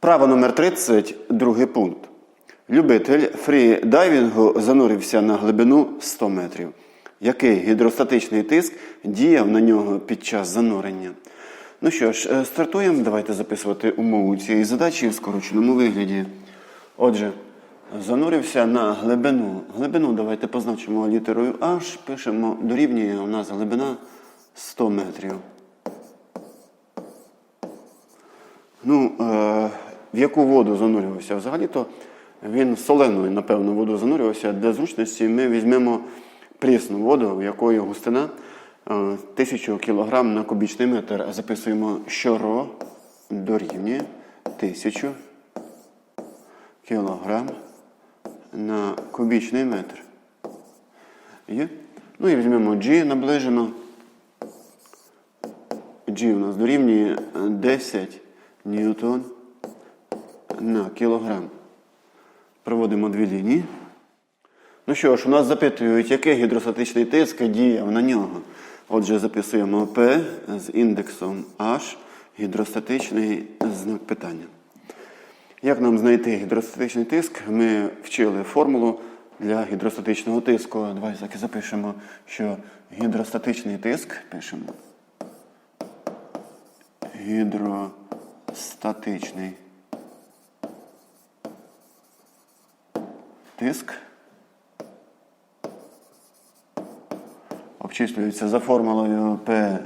Вправа номер 30, другий пункт. Любитель фрі-дайвінгу занурився на глибину 100 метрів. Який гідростатичний тиск діяв на нього під час занурення? Ну що ж, е, стартуємо. Давайте записувати умову цієї задачі в скороченому вигляді. Отже, занурився на глибину. Глибину давайте позначимо літерою H. Пишемо дорівнює у нас глибина 100 метрів. Ну, е, в яку воду занурювався? Взагалі-то він в солену, напевно, воду занурювався. Для зручності ми візьмемо прісну воду, в якої густина е, 1000 кг на кубічний метр. Записуємо, що ро дорівнює 1000 кг на кубічний метр. Є? Ну і візьмемо G наближено. G у нас дорівнює 10 ньютон на кілограм. Проводимо дві лінії. Ну що ж, у нас запитують, який гідростатичний тиск діяв на нього. Отже, записуємо P з індексом H, гідростатичний знак питання. Як нам знайти гідростатичний тиск? Ми вчили формулу для гідростатичного тиску. Давай так і запишемо, що гідростатичний тиск пишемо. Гідростатичний тиск обчислюється за формулою PH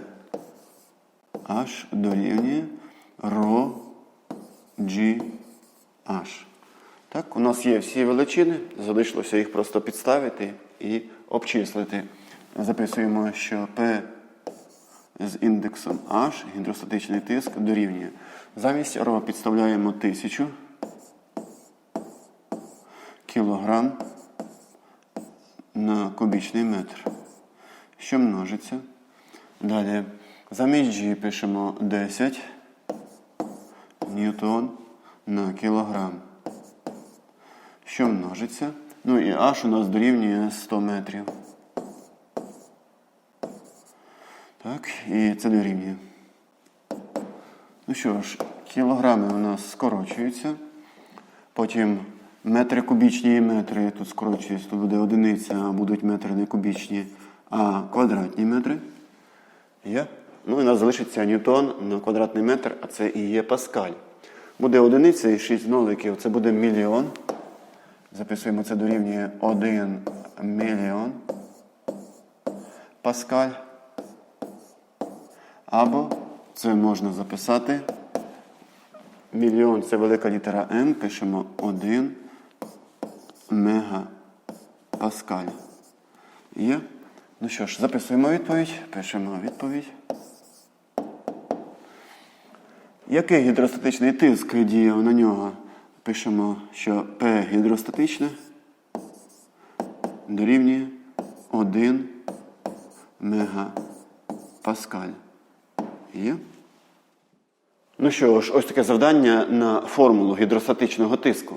дорівнює ρ GH. Так, у нас є всі величини, залишилося їх просто підставити і обчислити. Записуємо, що P з індексом H, гідростатичний тиск, дорівнює. Замість ρ підставляємо 1000 кілограм на кубічний метр, що множиться. Далі замість G пишемо 10 ньютон на кілограм, що множиться. Ну і H у нас дорівнює 100 метрів. Так, і це дорівнює. Ну що ж, кілограми у нас скорочуються. Потім метри кубічні і метри тут скорочуються, тут буде одиниця, а будуть метри не кубічні, а квадратні метри. Є. Ну і нас залишиться ньютон на квадратний метр, а це і є паскаль. Буде одиниця і 6 ноликів, це буде мільйон. Записуємо це дорівнює 1 мільйон паскаль. Або це можна записати. Мільйон це велика літера М, пишемо 1 мегапаскаль. Є? Ну що ж, записуємо відповідь, пишемо відповідь. Який гідростатичний тиск діяв на нього? Пишемо, що P гідростатичне дорівнює 1 мегапаскаль. Є? Ну що ж, ось таке завдання на формулу гідростатичного тиску.